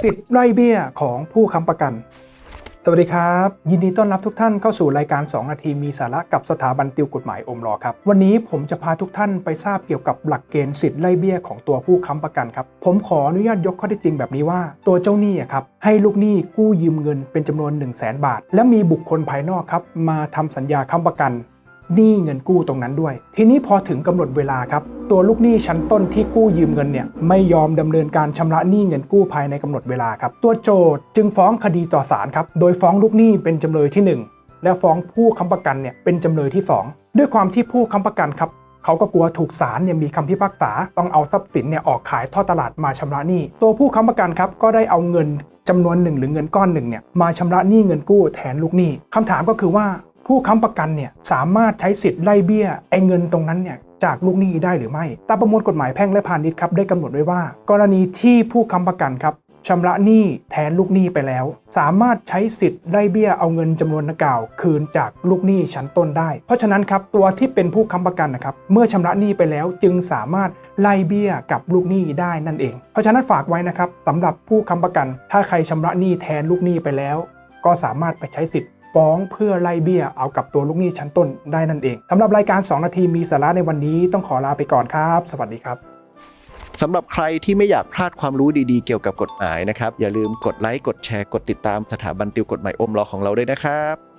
สิทธิ์ไล่เบี้ยของผู้ค้ำประกัน สวัสดีครับ ยินดีต้อนรับทุกท่านเข้าสู่รายการ 2 นาทีมีสาระกับสถาบันติวกฎหมายอมรอครับ วันนี้ผมจะพาทุกท่านไปทราบเกี่ยวกับหลักเกณฑ์สิทธิ์ไล่เบี้ยของตัวผู้ค้ำประกันครับ ผมขออนุญาตยกข้อเท็จจริงแบบนี้ว่า ตัวเจ้าหนี้ครับให้ลูกหนี้กู้ยืมเงินเป็นจำนวน 1 0 0 0 0แบาท และมีบุคคลภายนอกครับมาทำสัญญาค้ำประกัน หนี้เงินกู้ตรงนั้นด้วย ทีนี้พอถึงกำหนดเวลาครับ ตัวลูกหนี้ชั้นต้นที่กู้ยืมเงินเนี่ยไม่ยอมดำเนินการชำระหนี้เงินกู้ภายในกำหนดเวลาครับ ตัวโจทย์จึงฟ้องคดีต่อศาลครับ โดยฟ้องลูกหนี้เป็นจำเลยที่ 1 และฟ้องผู้ค้ำประกันเนี่ยเป็นจำเลยที่ 2 ด้วยความที่ผู้ค้ำประกันครับเขาก็กลัวถูกศาลเนี่ยมีคำพิพากษาต้องเอาทรัพย์สินเนี่ยออกขายทอดตลาดมาชำระหนี้ ตัวผู้ค้ำประกันครับก็ได้เอาเงินจำนวนหนึ่งหรือเงินก้อนหนึ่งเนี่ยมาชำระหนี้เงินกู้แทนลูกหนี้คำถามก็คือว่า ผู้ค้ำประกันเนี่ยสามารถใช้สิทธิ์ไล่เบี้ยไอ้เงินตรงนั้นเนี่ยจากลูกหนี้ได้หรือไม่ ตามประมวลกฎหมายแพ่งและพาณิชย์ครับได้กำหนดไว้ว่า กรณีที่ผู้ค้ำประกันครับชำระหนี้แทนลูกหนี้ไปแล้ว สามารถใช้สิทธิ์ไล่เบี้ยเอาเงินจำนวนดังกล่าว คืนจากลูกหนี้ชั้นต้นได้ เพราะฉะนั้นครับตัวที่เป็นผู้ค้ำประกันนะครับเมื่อชำระหนี้ไปแล้วจึงสามารถไล่เบี้ยกับลูกหนี้ได้นั่นเอง เพราะฉะนั้นฝากไว้นะครับสำหรับผู้ค้ำประกัน ถ้าใครชำระหนี้แทนลูกหนี้ไปแล้ว ก็สามารถไปใช้สิทธิ์ ฟ้องเพื่อไล่เบี้ยเอากับตัวลูกหนี้ชั้นต้นได้นั่นเองสำหรับรายการ 2 นาทีมีสาระในวันนี้ต้องขอลาไปก่อนครับ สวัสดีครับสำหรับใครที่ไม่อยากพลาดความรู้ดีๆเกี่ยวกับกฎหมายนะครับ อย่าลืมกดไลค์กดแชร์กดติดตามสถาบันติวกฎหมายอมรอของเราด้วยนะครับ